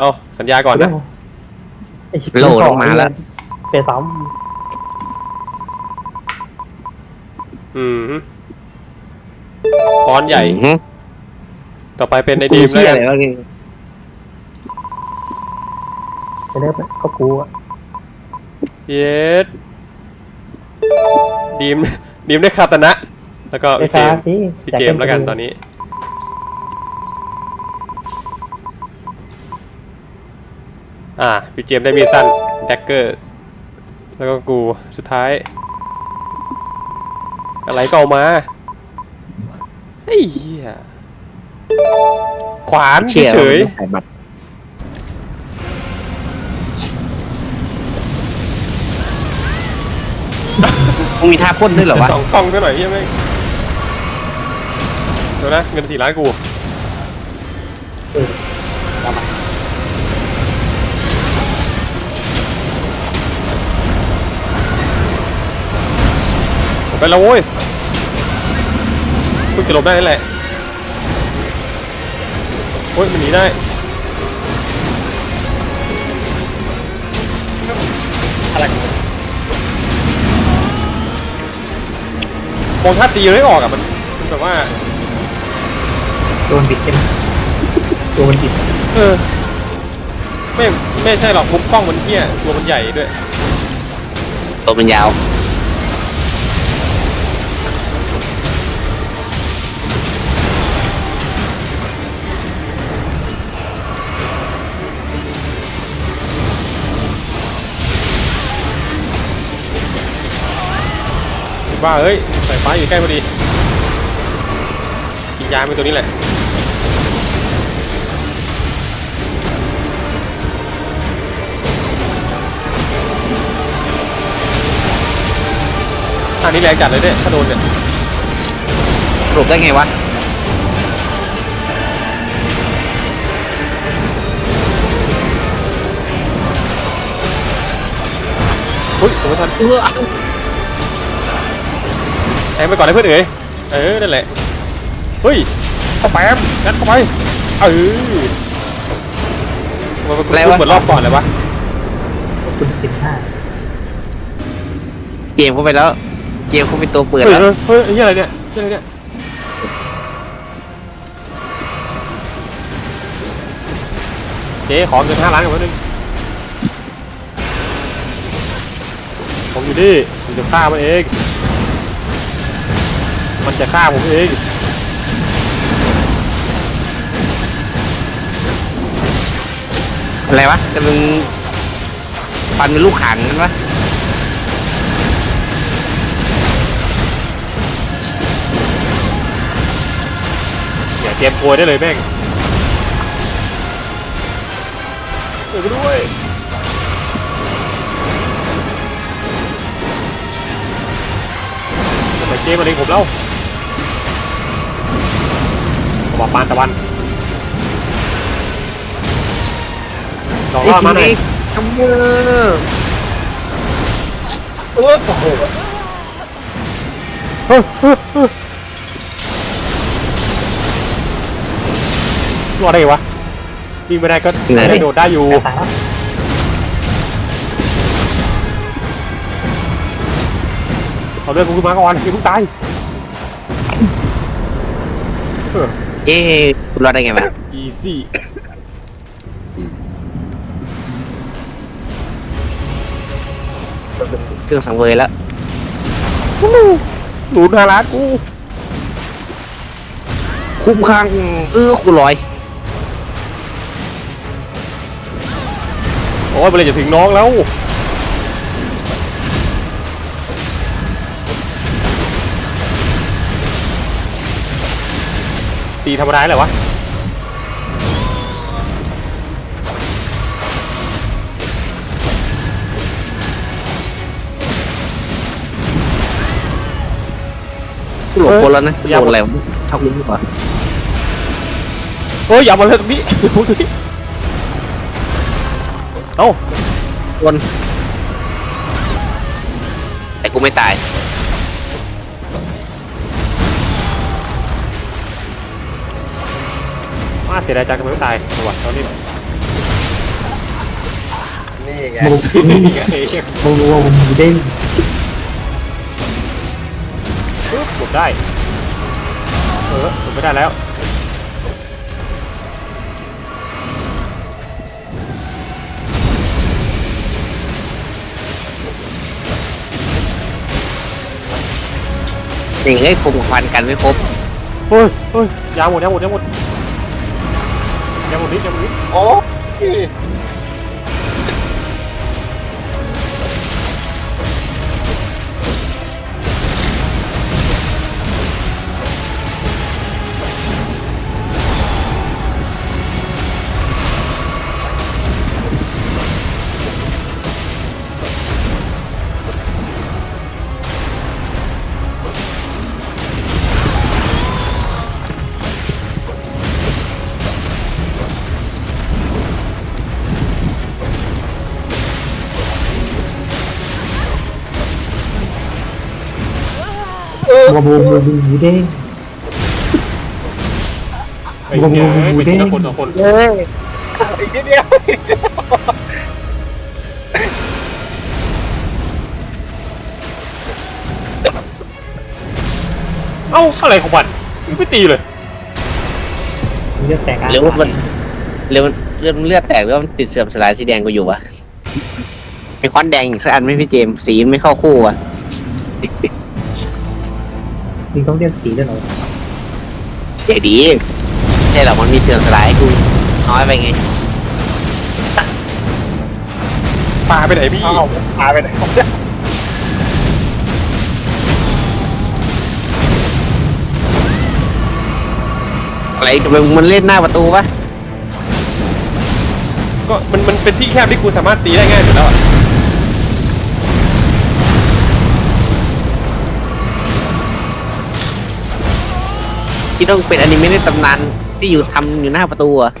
เอาสัญญาก่อนนะ ไอ้ชิบโหลลงมาแล้วเปซ้อืมคอนใหญ่ อื้อหือต่อไปเป็นไอกูดีมแล้เชี่ยวกันอะไรวะเนี่ยำไปเริ่มก็กูอะเยสดีมดีมได้คาตนะ แล้วก็ไอ้พี่เจฟ้ามส์พี่พี่เจมส์แล้วกันตอนนี้ อ่าพี่เจมส์ได้มีดสั้นแดกเกอร์แล้วก็กูสุดท้าย อะไรก็เอามาไอ้เหี้ยขวานเชี่ยวเฉยใส่บัตรมึงมีท่าพ่นด้วยเหรอวะสองกล้องซะหน่อยเฮียแม่งเดี๋ยวนะเงินสี่ล้านกู ไปแล้วโว้ยเพิ่งจะหลบได้นั่นแหละโอ้ยมันหนีได้อะไรมองท่าตีไม่ออกอะมันมันแบบว่าโดนบิดใช่ไหมโดนบิดเออ ไม่ไม่ใช่หรอกมุมกล้องมันเที่ยตัวมันใหญ่ด้วย ตัวมันยาว ว่าเฮ้ยสายฟ้าอยู่ใกล้พอดีกินยาเป็นตัวนี้แหละอันนี้แรงจัดเลยเนี่ยถ้าโดนเนี่ยสรุปได้ไงวะอุ้ยโอ้ยทันเออแท งไปก่อนเลยเพื่อนเอ๋ยเออนั่นแหละเฮ้ยเข้าแปมงัดเข้าไปเออมันมันมันเหมือนรอบก่อนเลยวะคุณสปินห้าเกมเข้าไปแล้ว เกมเข้าไปตัวเปิดเฮ้ยแล้วเฮ้ยเฮ้ยนี่อะไรเนี่ยนี่อะไรเนี่ยเจ๊ขอเงินห้าล้านกับมันนึงผมอยู่นี่ผมจะฆ่ามันเอง มันจะฆ่าผมเองอะไรวะแต่มึงฟันเป็นลูกขังกันวะอย่าเตรียมโกยได้เลยแม่งเปิดไปด้วยทำไมเจ๊มาเล็งผมเล่า บอกปานตะวันลองไอ้รอดทีมาหน่อยนี้ทำเมอโอ้โหรอดได้ไงวะวิ่งไม่ได้ก็ไม่โดดได้อยู่ตายแล้วเอาเรื่องกูขึ้นมาก่อนอย่าเพิ่งตาย เออเอ๊ะคุณรอดได้ไงวะ easy เครื่องสังเวยแล้ว หนูนาร้านกูคุ้มข้างเออกูลอย โอ้ยเมื่อไหรจะถึงน้องแล้ว ตีธรรมดาเหรอวะกูหลบคนแล้วนะเออโดนแล้วชอบลุ้นดีกว่าเฮ้ยอย่ามาเลยตรงนี้อย่าพูดตรงนี้เอ้าโดนแต่กูไม่ตาย เสียดายจังทำไมไม่ตายจังหวะตอนนี้นี่ไงโมโมโมโมหมูเด้งปึ๊บหลบได้ เออหลบไม่ได้แล้ว หนึ่งไอ้คงควันกันไม่ครบเฮ้ยเฮ้ยยาหมดยาหมดยาหมด ยาหมด นิดยาหมดนิดโอ้ยโมโมโมหมูเด้ง ไอ้เหี้ยเอ้ยไปทีละคนสองคนเฮ้ยอีกนิดเดียวเอ้าอะไรของมันไม่ตีเลย เลือดแตกหรือว่ามันหรือมันเลือดเลือดแตกหรือว่ามันติดเสื่อมสลายสีแดงกูอยู่วะมีควันแดงอีกสักอันไหมพี่เจมส์สีมันไม่เข้าคู่อะ มึงต้องเรียกสีด้วยเหรอเดี๋ยวดีใช่หรอกมันมีเสื่อมสลายกูน้อยไปไงปลาไปไหนพี่อ้าวพาไปไหนอะไรทำไมมันเล่นหน้าประตูวะก็มันมันเป็นที่แคบที่กูสามารถตีได้ง่ายสุดแล้วอะ ที่ต้องเป็นอนิเมะในตำนานที่อยู่ทำอยู่หน้าประตูอะ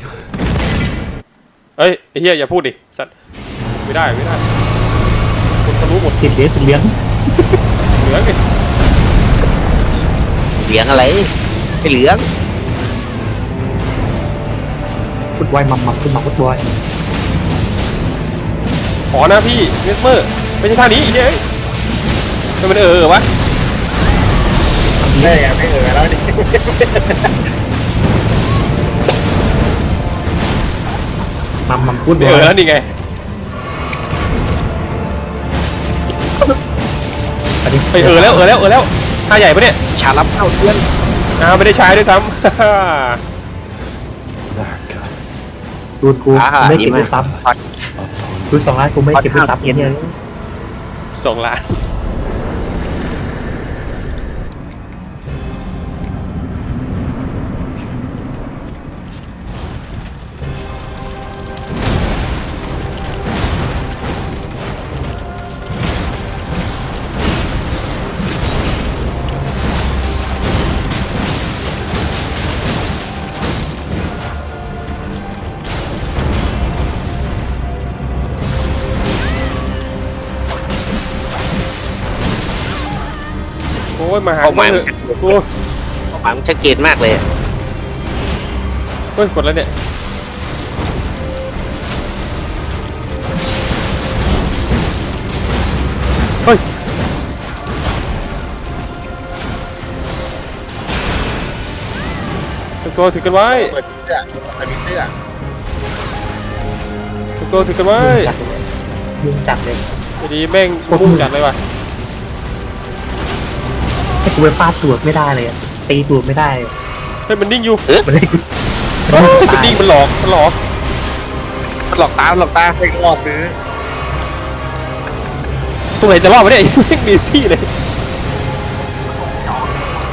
เฮ้ยไอ้เหี้ยอย่าพูดดิสัตว์ไม่ได้ไม่ได้คนเขารู้หมดติดเหลือติดเหลี้ยงเหลืองดิเหลืองอะไรไม่เหลืองฟุตบอยมัมมัมขึ้นมาฟุตบอยขอนะพี่เนสเมอร์ไม่ใช่ท่านี้อีเอ้ยทำไมมันเออเออวะ ได้ไงไม่เออแล้วนี่มัมมัมฟุตบไม่อเอยอแล้วนี่ไงอันนี้ไปเออแล้วเออแล้วเออแล้วท่าใหญ่ปะเนี่ยชาลับเข้าเพื่อนอ้าวไม่ได้ใช้ด้วยซ้ดูดกูไม่เก็บด้วยซ้ำดูสองล้านกูไม่เก็บด้วยซ้ำเนี่ยำสองล้าน ยมาหาออกมาเถอะโอ้ยออกมามันชัดเจนมากเลยอะเฮ้ยกดแล้วเนี่ยเฮ้ยทุกตัวถือกันไว้เปิดเสื้อเปิดเสื้อทุกตัวถือกันไว้ยุ่งจัดเลยพอดีแม่งมุ่งจัดเลยว่ะให้ กูไปฟาดตูดไม่ได้เลยอะตีตูดไม่ได้เฮ้ยมันนิ่งอยู่มันให้กูเฮ้ยมันนิ่งมันหลอกมันหลอกมันหลอกตามันหลอกตาไม่รอดซื้อตัวไหนจะรอดวะเนี่ยไม่มีที่เลย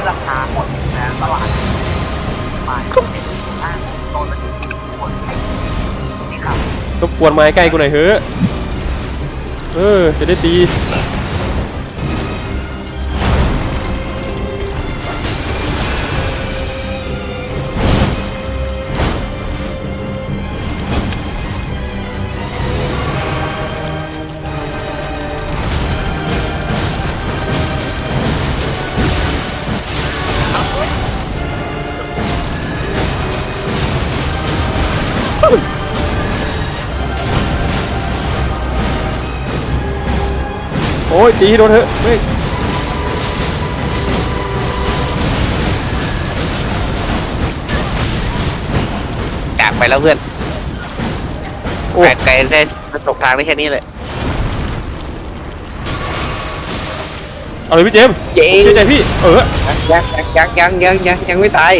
ราคาหมดแล้วตลาดไปต้นละคนนี่ครับรบกวนไม้ใกล้กูหน่อยเถอะเออจะได้ตี ยตีให้โดนเถอะเฮ้ยจากไปแล้วเพื่อนโอ้แปดไกลได้ตกทางได้แค่นี้เลย เอาเลยพี่เจมส์เย้เชื่อใจพี่เออยังยังยังยังยังยังไม่ตาย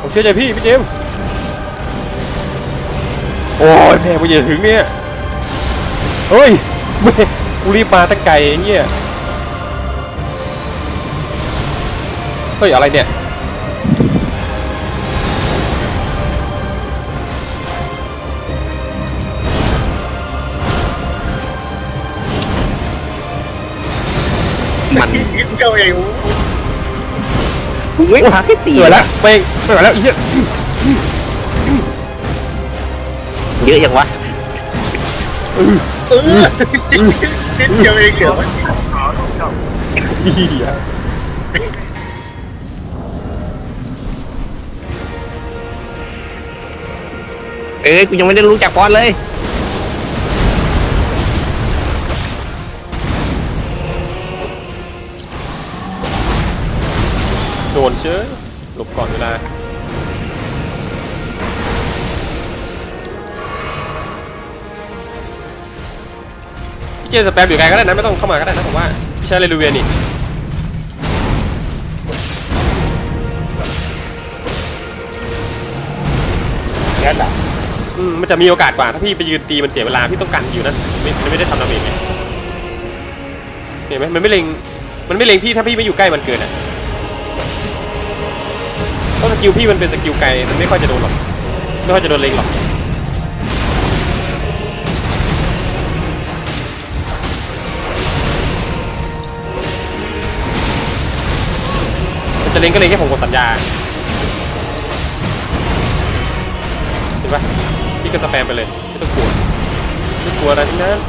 ผมเชื่อใจพี่พี่เจมส์โอ้ยแม่กูอย่าถึงเนี่ยเฮ้ยแม่ กูรีบมาตั้งไกลไอ้เนี่ยเฮ้ยอะไรเนี่ยมันนิดเดียวเองมึงไม่พาให้ตีเหนื่อยแล้วไม่ไม่ไหวแล้วไอ้เหี้ยเยอะยังวะ เออนิดเดียวเองเหรอเหี้ยเอ้ยกูยังไม่ได้รู้จักบอสเลย โดนเชื้อหลบก่อนเวลา พี่เจมส์สแปมอยู่ไกลก็ได้นะไม่ต้องเข้ามาก็ได้นะผมว่าพี่ใช้เรลูเวียนี่งั้นอะอืมมันจะมีโอกาสกว่าถ้าพี่ไปยืนตีมันเสียเวลาพี่ต้องกันอยู่นั่นไม่มันไม่ได้ทำดาเมจไงเห็นไหมมันไม่เล็งมันไม่เล็งพี่ถ้าพี่ไม่อยู่ใกล้มันเกินอะเพราะสกิลพี่มันเป็นสกิลไกลมันไม่ค่อยจะโดนหรอกไม่ค่อยจะโดนเล็งหรอก จะเล็งก็เล็งแค่ผมกดสัญญาเห็นปะพี่ก็สแปมไปเลยไม่ต้องกลัวไม่กลัวอะไรทั้งนั้น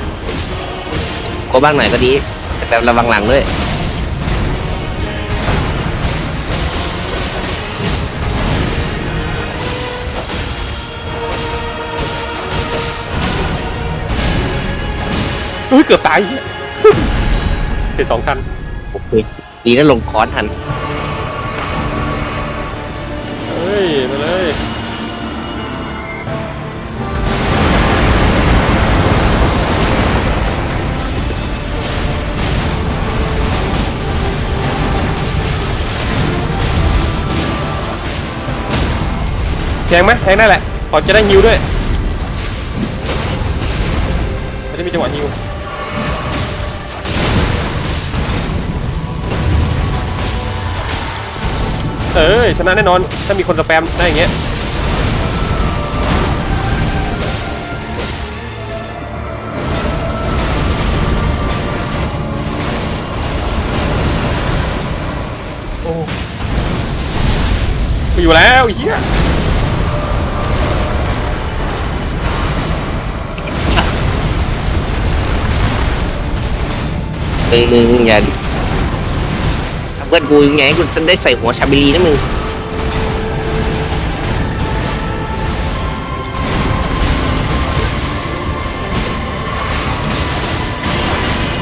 กบ้างหน่อยก็ดี แต่ระวังหลังด้วยเฮ้ยเกือบตายเหี้ยเสร็จสองคันโอเคดีนะลงคอนทัน แทงไหมแทงได้แหละพอจะได้ฮิวด้วยจะได้มีจังหวะฮิวเอ้ยชนะแน่นอนถ้ามีคนสแปมได้อย่างเงี้ยไม่อยู่แล้วเฮีย มึงมึงอย่าถ้าเพื่อนกูยังไงกูจะได้ใส่หัวชาบิลีนะมึง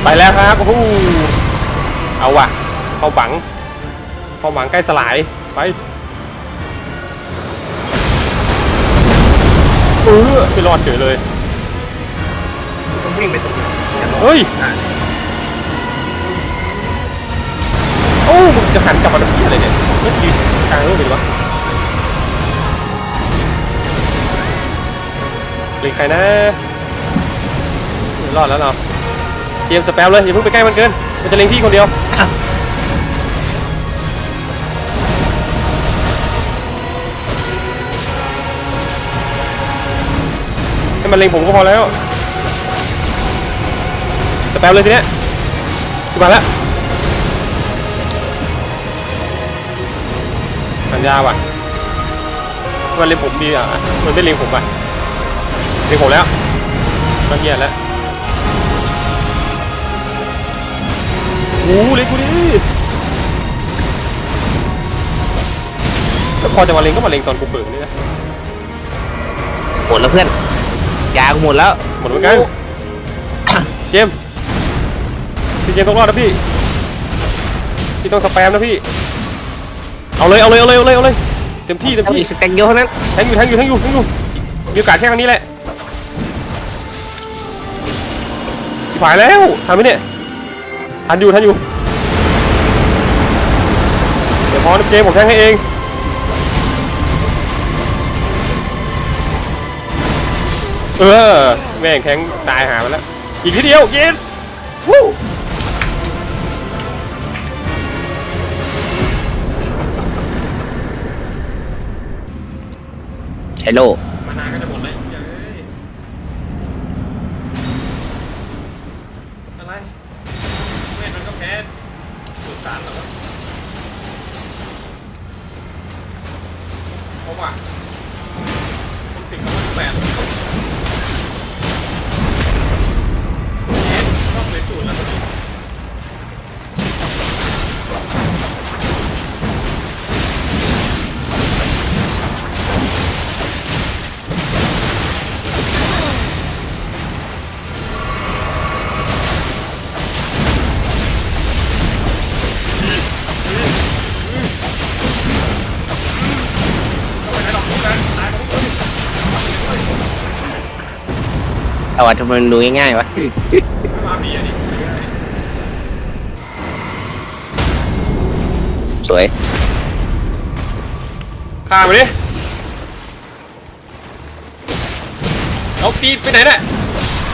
ไปแล้วครับโอ้โหเอาว่ะเข้าหวังเข้าหวังใกล้สลายไปเออไม่รอดเฉยเลยต้องวิ่งไปตรงนี้เฮ้ย มึงจะหันกลับมาทำเพี้ยอะไรเนี่ยไม่ยืนกลางโลกเลยวะเล็งใครนะรอดแล้วเราเตรียมสแปมเลยอย่าเพิ่งไปใกล้มันเกิน มันจะเล็งพี่คนเดียวให้มันเล็งผมก็พอแล้วสแปมเลยทีเนี้ยขึ้นมาแล้ว สัญญาว่ะมันเล็งผมดีอะ มันไม่เล็งผมอะเล็งผมแล้วมาเฮียแล้วโอ้โหเล็งกูดิแล้วพอจะมาเล็งก็มาเล็งตอนกูเปิดนี่นะหมดแล้วเพื่อน ยากูหมดแล้ว หมดเหมือนกัน เจมส์พี่เจมส์ต้องรอดนะพี่ พี่ต้องสแปมนะพี่ เอาเลยเอาเลยเอาเลยเอาเลยเอาเลยเต็มที่เต็มเอาที่ อีกสแต็กเดียวเท่านั้นแทงอยู่แทงอยู่แทงอยู่แทงอยู่มีโอกาสแค่ครั้งนี้แหละชิบหายแล้วทันไหมเนี่ยทันอยู่ทันอยู่เดี๋ยวพอนะเจมส์ผมแทงให้เองเออแม่งแทงตายหาไปแล้วอีกทีเดียว yes วู้ ใอาว่าทำไมมันดูง่ายๆวะ มาบีอะดิสวยข้ามไปดิเอาตีไปไหนน่ะ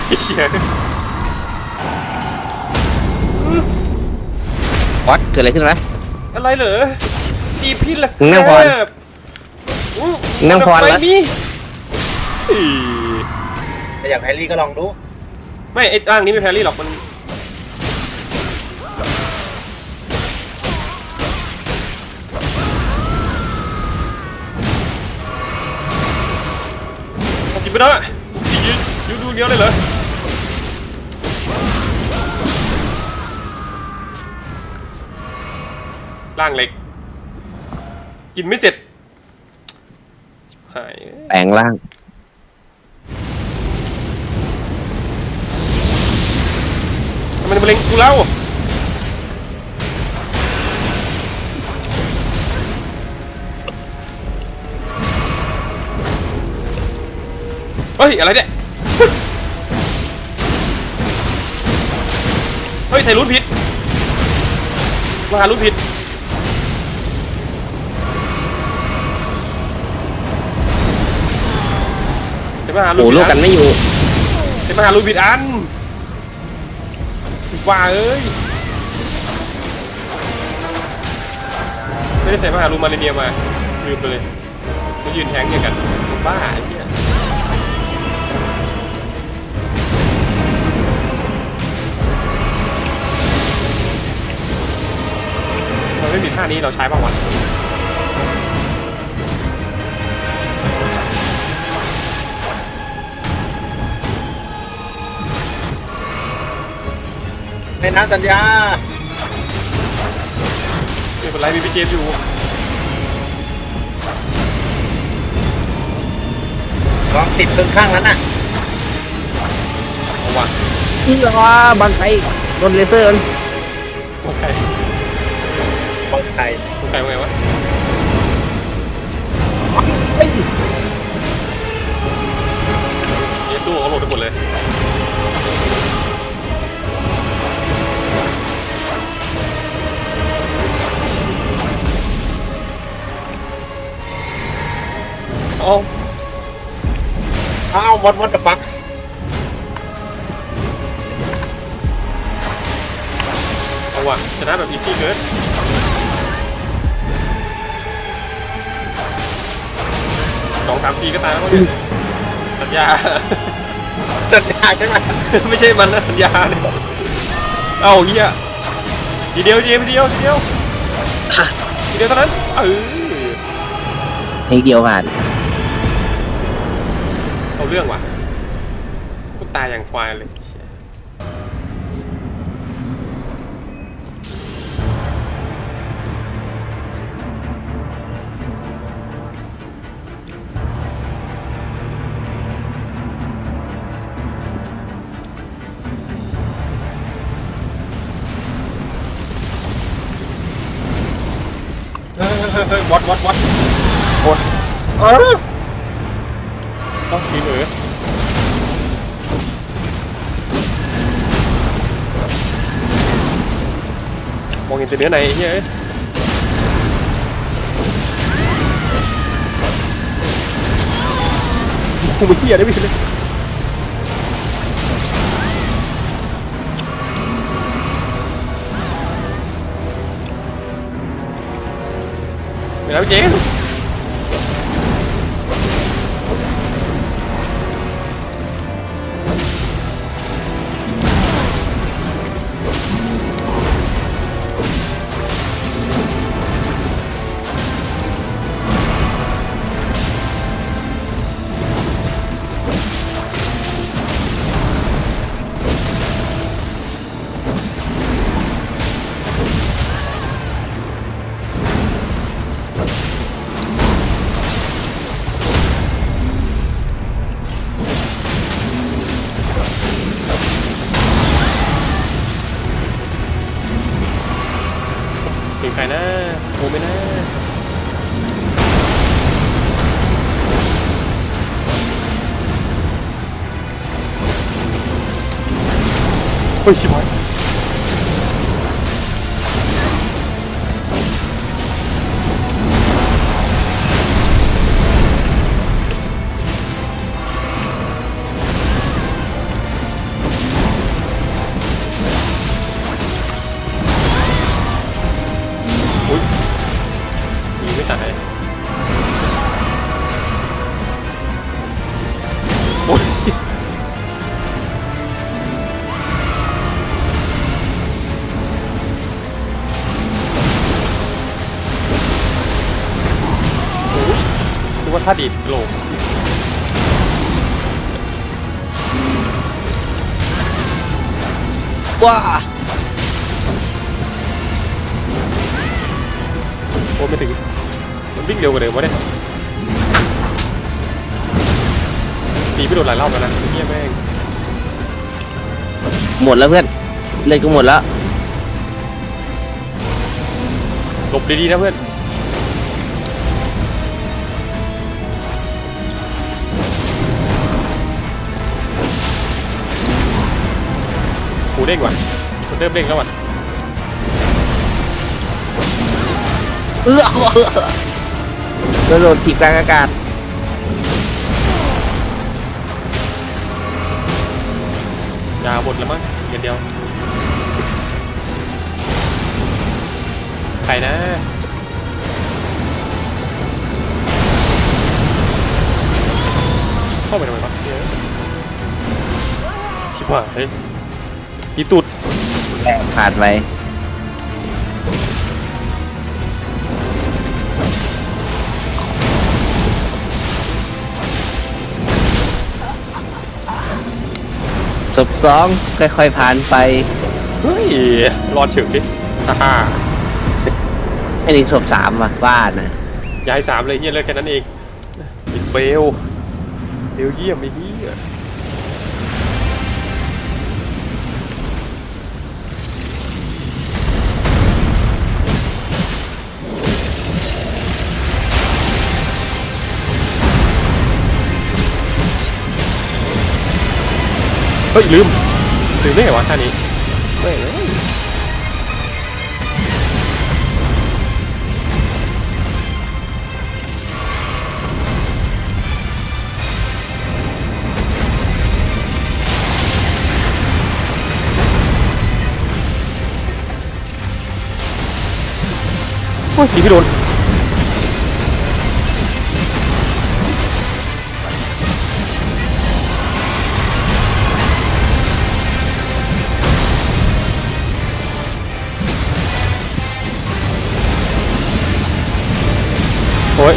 เหี้ยวัดเกิดอะไรขึ้นวะ อะไรเหรอตีพี่ละมึงนั่งพรครับอื้อมึงนั่งพรไปแล้วมีอี แต่อยากแฮร์รี่ก็ลองดู ไม่ไอ้ร่างนี้ไม่แพรรี่หรอกมันเอาจริงไปนะยืนยืนดูเดียวเลยเหรอร่างเล็ก กินไม่เสร็จหายแปลงร่าง ทำไมมันเล็งกูแล้วเฮ้ย อะไรเนี่ย เฮ้ย ใส่รุ่นผิดมาหารุ่นผิดใช่มาหารุ่นโอ้ผิดลูกกันอันไม่อยู่ใช่มาหารุ่นผิดอัน ว่าเอ้ย ไม่ได้ใส่มหาลูมาเลเนียมา ลืมไปเลยมายืนแทงอย่างกันบ้าไอ้เหี้ยเราไม่มีท่านี้เราใช้บ้างวะ ในน้ำสัญญาไม่เป็นไรมีพี่เจมส์อยู่ลองติดตึงข้างนั้นน่ะเอาวะนี่เหรอบันไทยโดนเลเซอร์มันโอเคบางไทยโอเคว่าไงวะเจมส์ดูเขาโหลดไปหมดเลย เอาอ้าววัดวัดตะปักเอาว่ะชนะแบบอีซี่เกินสองสามทีก็ตายแล้วมั้งเนี่ยสัญญาสัญญาใช่ไหมไม่ใช่มันนะสัญญาเนี่ยเอาเฮียทีเดียวเจมส์ทีเดียวทีเดียวทีเดียวเท่านั้นเออนิดเดียวผ่าน เอาเรื่องว่ะกูตายอย่างควายเลยเฮ้ยวัดวัดวัดกดเออ ต้องทีมเอ๋มองเห็นแต่เนื้อ นะโอ้ไม่นะเฮ้ยชิบหาย นึกว่าท่าดีดโลงว้าโอ้ไม่ถึง มันวิ่งเร็วกว่าเดิมวะเนี่ยตีไม่โดนหลายรอบแล้วนะเฮียแม่งหมดแล้วเพื่อน เลยก็หมดแล้ว หลบดีๆนะเพื่อน หูเด้งว่ะมันเริ่มเด้งแล้วว่ะเอื้อโดนโดนถีบกลางอากาศยาหมดแล้วมั้งเงินเดียว ใครนะเข้าไปทำไมวะเดี๋ยวชิบหายเฮ้ยอีตุด ผ่านไปศพสองค่อยๆผ่านไปเฮ้ย รอดเฉยดิฮ่าฮ่าให้ถึงศพสามว่ะบ้านนะย้ายสามเลยเฮียเลยแค่นั้นเองอินเฟลเบลเยี่ยมไอ้เฮีย เฮ้ยลืมลืมได้ไงวะท่านี้ไม่งเอ้ยโอ้ยยิงไม่โดน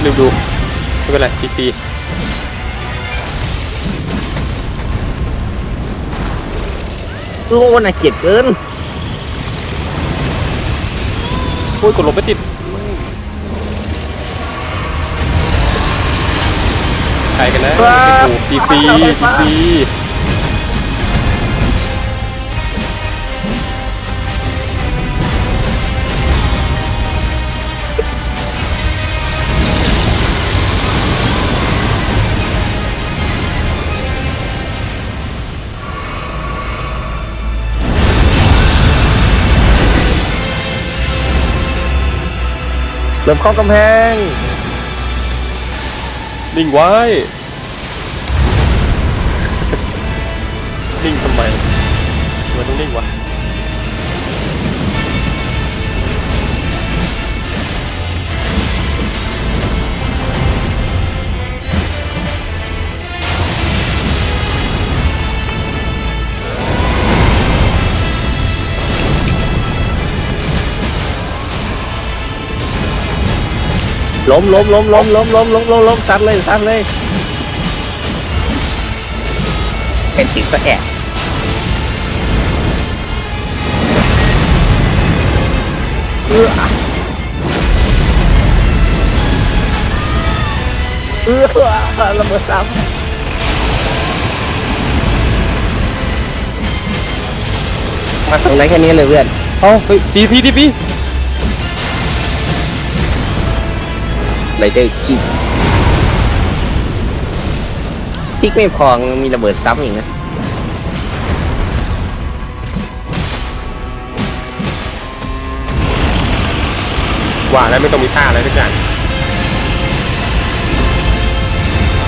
ลืมดู ไม่เป็นไรทีทีโอ้น่าเกลียดเกินโอ้ยกดลงไม่ติดใครกันนะครับทีฟีที เริ่มเข้ากำแพง นิ่งไว้ นิ่งทำไมทำไมต้องนิ่งวะ ล้มล้มล้มล้มล้มล้มล้มล้มล้มซัดเลยซัดเลยเป็นติดก็แอะเออเออระเบิดซ้ำมาตรงไหนแค่นี้เลยเพื่อน เอ้าเฮ้ยตีพีตีพี ไรเดอร์คิกคิกไม่พอยังมีระเบิดซ้ำอีกนะว่าแล้วไม่ต้องมีท่าอะไรทุกอย่าง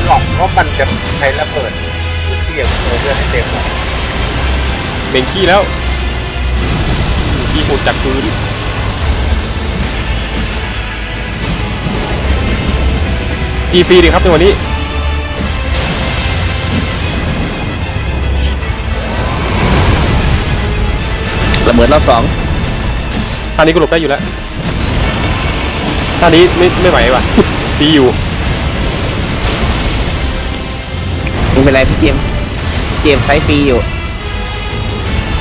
หลอกว่ามันจะใช้ระเบิดพื้นที่อย่างเพื่อให้เต็มเบ่งขี้แล้วขี้อุดจากพื้น ตีฟรีดีครับในวันนี้ระเบิดรอบสองท่านี้ก็หลบได้อยู่แล้วท่านี้ไม่ไม่ไหวว่ะดีอยู่ไม่เป็นไรพี่เจมส์เจมส์ใช้ฟรีอยู่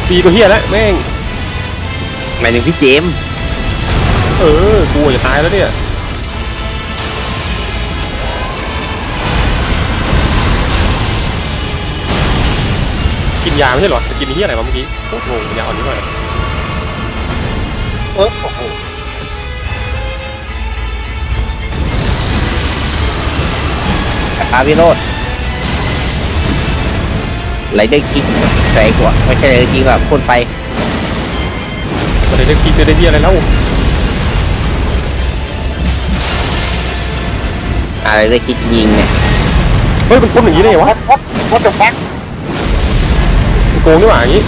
ฟรีก็เฮียแล้วแม่งหมายถึงพี่เจมส์เออ กูจะตายแล้วเนี่ย กินยาไม่ใช่เหรอจะกินเฮียอะไรวะเมื่อกี้โคตรงงยาอ่อนนิดหน่อยเออโอ้โหอาวิโรดไรเดอร์คิกใส่กว่าไม่ใช่ไรเดอร์คิกแบบพ่นไปมันได้กินได้เฮียอะไรแล้วอะไรเดอร์คิกยิงเนี่ยเฮ้ยมันพ่นอย่างนี้ได้ไงวะวัดวัด โกงนี่หว่าอย่างนี้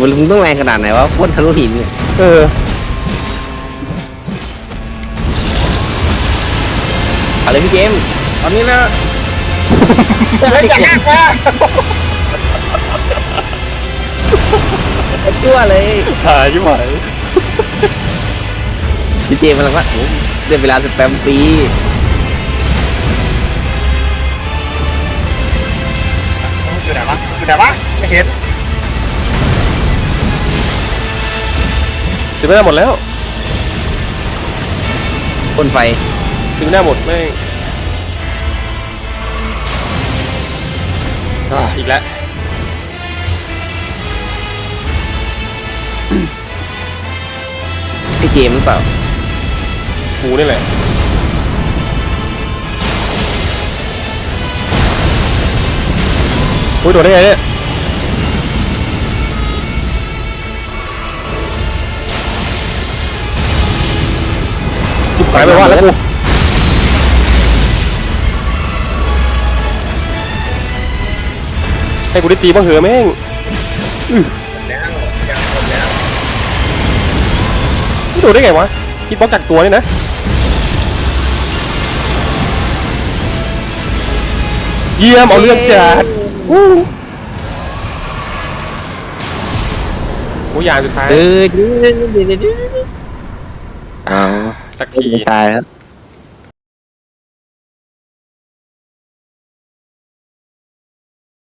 มึงต้องแรงขนาดไหนวะพ่นทะลุหินเนี่ยเออ เอาเลยพี่เจมส์ตอนนี้นะเฮ้ยอย่าแยกมาชั่วเลยหายยิ่งไหวพี่เจมส์กำลังว่าโอ้เดือนเวลาสแปมปี อยู่ไหนวะอยู่ไหนวะไม่เห็นถึงไม่ได้หมดแล้วพ่นไฟถึงไม่ได้หมดแม่งอ่าอีกแล้วพี่เจมส์หรือเปล่า กูนี่แหละ อ้ยโดนได้ไงเนี่ยชิบหายไปว่าแล้วกูให้กูได้ตีบ้างเหอะแม่งแล้วยังหมดแล้วนี่โดนได้ไงวะฮิตบ็อกจากตัวนี่นะเยี่ยมเอาเรื่องจัด อ้ยยางสุดท้ายเออดื้อดื้อดื้อดื้ออ้าวสักที ตายแล้ว